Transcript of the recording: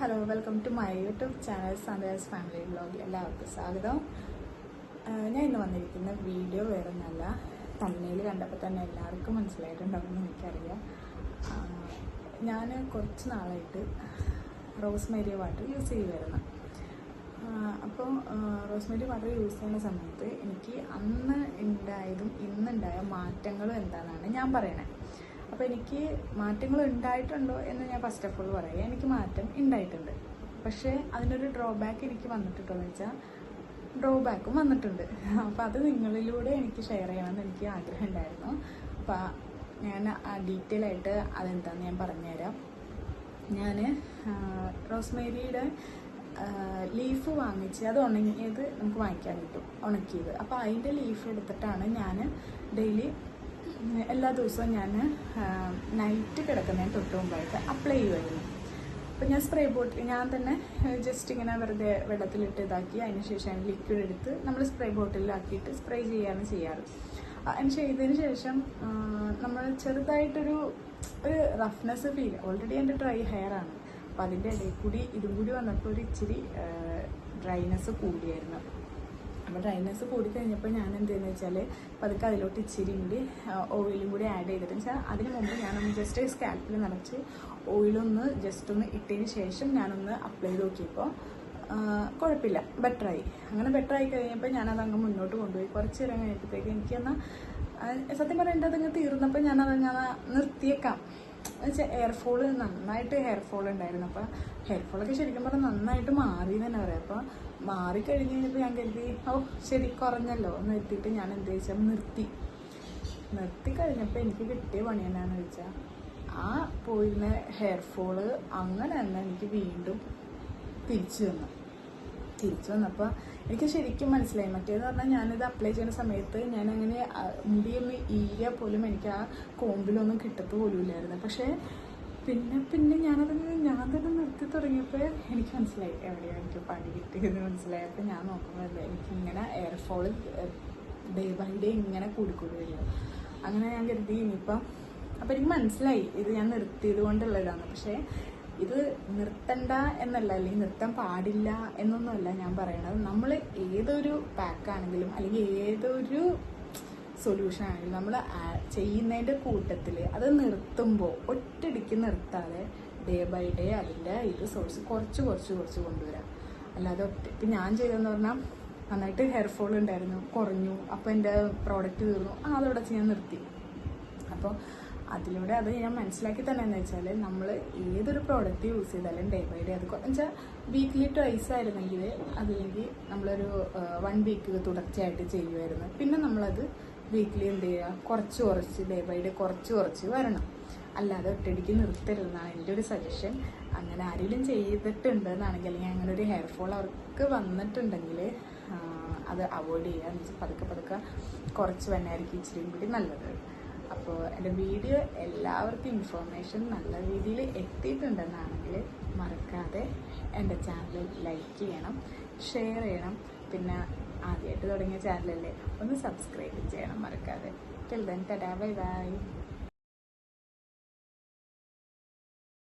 Hello welcome to my YouTube channel Sandesh family ബ്ലോഗിൽ എല്ലാവർക്കും സ്വാഗതം. ഞാൻ ഇന്ന് വന്നിരിക്കുന്ന വീഡിയോ വേറെ നല്ല തമിഴിൽ കണ്ടപ്പോൾ തന്നെ എല്ലാവർക്കും മനസ്സിലായിട്ടുണ്ടാവുമെന്ന് എനിക്കറിയാം. ഞാൻ കുറച്ച് നാളായിട്ട് റോസ്മേരി വാട്ടർ യൂസ് ചെയ്യുമായിരുന്നു അപ്പോൾ റോസ്മേരി വാട്ടർ യൂസ് ചെയ്യുന്ന സമയത്ത് എനിക്ക് അന്ന് ഉണ്ടായതും ഇന്നുണ്ടായ മാറ്റങ്ങളും എന്താണെന്നാണ് ഞാൻ പറയണത് അപ്പോൾ എനിക്ക് മാറ്റങ്ങൾ ഉണ്ടായിട്ടുണ്ടോ എന്ന് ഞാൻ ഫസ്റ്റ് ഓഫ് ഓൾ പറയാം. എനിക്ക് മാറ്റം ഉണ്ടായിട്ടുണ്ട്. പക്ഷേ അതിനൊരു ഡ്രോബാക്ക് എനിക്ക് വന്നിട്ടുണ്ടോ എന്ന് വെച്ചാൽ ഡ്രോബാക്കും വന്നിട്ടുണ്ട്. അപ്പോൾ അത് നിങ്ങളിലൂടെ എനിക്ക് ഷെയർ ചെയ്യണമെന്ന് എനിക്ക് ആഗ്രഹം ഉണ്ടായിരുന്നു. അപ്പോൾ ഞാൻ ഡീറ്റെയിൽ ആയിട്ട് അതെന്താണെന്ന് ഞാൻ പറഞ്ഞുതരാം. ഞാൻ റോസ്മേരിയുടെ ലീഫ് വാങ്ങിച്ച് അത് ഉണങ്ങിയത് നമുക്ക് വാങ്ങിക്കാൻ കിട്ടും. ഉണക്കിയത്. അപ്പോൾ അതിന്റെ ലീഫ് എടുത്തിട്ടാണ് ഞാൻ ഡെയിലി എല്ലാ ദിവസവും ഞാൻ നൈറ്റ് കിടക്കുന്നതിന് തൊട്ട് മുമ്പായിട്ട് അപ്ലൈ ചെയ്യുമായിരുന്നു അപ്പോൾ ഞാൻ സ്പ്രേ ബോട്ടിൽ ഞാൻ തന്നെ ജസ്റ്റ് ഇങ്ങനെ വെറുതെ വെള്ളത്തിലിട്ട് ഇതാക്കി അതിന് ശേഷം ലിക്വിഡ് എടുത്ത് നമ്മൾ സ്പ്രേ ബോട്ടിലാക്കിയിട്ട് സ്പ്രേ ചെയ്യാണ് ചെയ്യാറ്. അതിന് ചെയ്തതിന് ശേഷം നമ്മൾ ചെറുതായിട്ടൊരു ഒരു റഫ്നെസ് ഫീൽ ഓൾറെഡി എന്റെ ഡ്രൈ ഹെയർ ആണ്. അപ്പോൾ അതിന്റെ ഇടയിൽ കൂടി ഇതും കൂടി വന്നപ്പോൾ ഒരു ഇച്ചിരി ഡ്രൈനെസ് കൂടിയായിരുന്നു. അപ്പോൾ ഡ്രൈനെസ് കൂടി കഴിഞ്ഞപ്പോൾ ഞാൻ എന്തെന്ന് വെച്ചാൽ പതുക്കെ അതിലോട്ട് ഇച്ചിരി കൂടി ഓയിലും കൂടി ആഡ് ചെയ്തിട്ട് വെച്ചാൽ അതിന് മുമ്പ് ഞാനൊന്ന് ജസ്റ്റ് സ്കാൽപ്പിൽ നിറച്ച് ഓയിലൊന്ന് ജസ്റ്റ് ഒന്ന് ഇട്ടതിന് ശേഷം ഞാനൊന്ന് അപ്ലൈ ചെയ്ത് നോക്കിയപ്പോൾ കുഴപ്പമില്ല ബെറ്ററായി അങ്ങനെ ബെറ്ററായി കഴിഞ്ഞപ്പോൾ ഞാനത് അങ്ങ് മുന്നോട്ട് കൊണ്ടുപോയി. കുറച്ച് നേരം കഴിഞ്ഞപ്പോഴത്തേക്ക് എനിക്കെന്നാൽ സത്യം പറയേണ്ടത് അങ്ങ് തീർന്നപ്പോൾ ഞാനതങ്ങനെ നിർത്തിയേക്കാം. എന്നുവെച്ചാൽ ഹെയർ ഫോൾ നന്നായിട്ട് ഹെയർ ഫോൾ ഉണ്ടായിരുന്നു. അപ്പോൾ ഹെയർ ഫോളൊക്കെ ശരിക്കും പറഞ്ഞാൽ നന്നായിട്ട് മാറി എന്ന് തന്നെ പറയാം. അപ്പോൾ മാറിക്കഴിഞ്ഞ് കഴിഞ്ഞപ്പോൾ ഞാൻ കരുതി ഓ ശരി കുറഞ്ഞല്ലോ. എന്ന് എത്തിയിട്ട് ഞാൻ എന്ത് വെച്ചാൽ നിർത്തി. നിർത്തി കഴിഞ്ഞപ്പോൾ എനിക്ക് കിട്ടിയ പണി എന്നാന്ന് വെച്ചാൽ ആ പോയിരുന്ന ഹെയർ ഫോൾ അങ്ങനെ തന്നെ എനിക്ക് വീണ്ടും തിരിച്ചു വന്നു തിരിച്ചു വന്നപ്പോൾ എനിക്ക് ശരിക്കും മനസ്സിലായി. മറ്റേന്ന് പറഞ്ഞാൽ ഞാനിത് അപ്ലൈ ചെയ്യുന്ന സമയത്ത് ഞാൻ അങ്ങനെ മുടിയൊന്ന് ഈരിയ പോലും എനിക്ക് ആ കോമ്പിലൊന്നും കിട്ടത്ത് പോലും ഇല്ലായിരുന്നു പക്ഷേ പിന്നെ പിന്നെ ഞാനത് ഞാൻ തന്നെ നിർത്തി തുടങ്ങിയപ്പോൾ എനിക്ക് മനസ്സിലായി എവിടെയാണ് എനിക്ക് പണി കിട്ടിയെന്ന് മനസ്സിലായി. ഞാൻ നോക്കുമ്പോൾ എനിക്കിങ്ങനെ hair fall hair fall day by day ഇങ്ങനെ കൂടിക്കൂടി അങ്ങനെ ഞാൻ കരുതി. ഇനിയിപ്പം അപ്പോൾ എനിക്ക് മനസ്സിലായി ഇത് ഞാൻ നിർത്തിയത് കൊണ്ടുള്ളതാണ്. പക്ഷേ ഇത് നിർത്തണ്ട എന്നല്ല അല്ലെങ്കിൽ നൃത്തം പാടില്ല എന്നൊന്നുമല്ല ഞാൻ പറയണത്. നമ്മൾ ഏതൊരു പാക്കാണെങ്കിലും അല്ലെങ്കിൽ ഏതൊരു സൊല്യൂഷൻ ആണെങ്കിലും നമ്മൾ ചെയ്യുന്നതിന്റെ കൂട്ടത്തിൽ അത് നിർത്തുമ്പോൾ ഒറ്റടിക്ക് നിർത്താതെ ഡേ ബൈ ഡേ അതിന്റെ ഇത് സോഴ്സ് കുറച്ച് കുറച്ച് കുറച്ച് കൊണ്ടുവരാം. അല്ലാതെ ഒറ്റ ഇപ്പം ഞാൻ ചെയ്തതെന്ന് പറഞ്ഞാൽ നന്നായിട്ട് ഹെയർ ഫോൾ ഉണ്ടായിരുന്നു കുറഞ്ഞു അപ്പോൾ എന്റെ പ്രോഡക്റ്റ് തീർന്നു ആ അതോടെ ഞാൻ നിർത്തി. അപ്പോൾ അതിലൂടെ അത് ഞാൻ മനസ്സിലാക്കി തന്നെ എന്ന് വെച്ചാൽ നമ്മൾ ഏതൊരു പ്രോഡക്റ്റ് യൂസ് ചെയ്താലും ഡേ ബൈ ഡേ അത് വെച്ചാൽ വീക്ക്ലി ട്വൈസ് ആയിരുന്നെങ്കിൽ അതില്ലെങ്കിൽ നമ്മളൊരു വൺ വീക്ക് തുടർച്ചയായിട്ട് ചെയ്യുമായിരുന്നു പിന്നെ നമ്മളത് വീക്ക്ലി എന്ത് ചെയ്യുക? കുറച്ച് കുറച്ച് ഡേ ബൈ ഡേ കുറച്ച് കുറച്ച് വരണം. അല്ലാതെ ഒറ്റയടിക്ക് നിർത്തരുതെന്നാണ് എന്റെ ഒരു സജഷൻ അങ്ങനെ ആരെങ്കിലും ചെയ്തിട്ടുണ്ട് എന്നാണെങ്കിൽ അല്ലെങ്കിൽ അങ്ങനെ ഒരു ഹെയർ ഫോൾ അവർക്ക് വന്നിട്ടുണ്ടെങ്കിൽ അത് അവോയ്ഡ് ചെയ്യുക. എന്ന് വെച്ചാൽ പതുക്കെ പതുക്കെ കുറച്ച് വന്നായിരിക്കും ഇച്ചിരിയും കൂടി നല്ലത്. അപ്പോൾ എന്റെ വീഡിയോ എല്ലാവർക്കും ഇൻഫോർമേഷൻ നല്ല രീതിയിൽ എത്തിയിട്ടുണ്ടെന്നാണെങ്കിൽ മറക്കാതെ എന്റെ ചാനൽ ലൈക്ക് ചെയ്യണം ഷെയർ ചെയ്യണം പിന്നെ ആദ്യമായിട്ട് തുടങ്ങിയ ചാനലല്ലേ ഒന്ന് സബ്സ്ക്രൈബ് ചെയ്യണം മറക്കാതെ. ടിൽ ദെൻ ടാ ബൈ ബൈ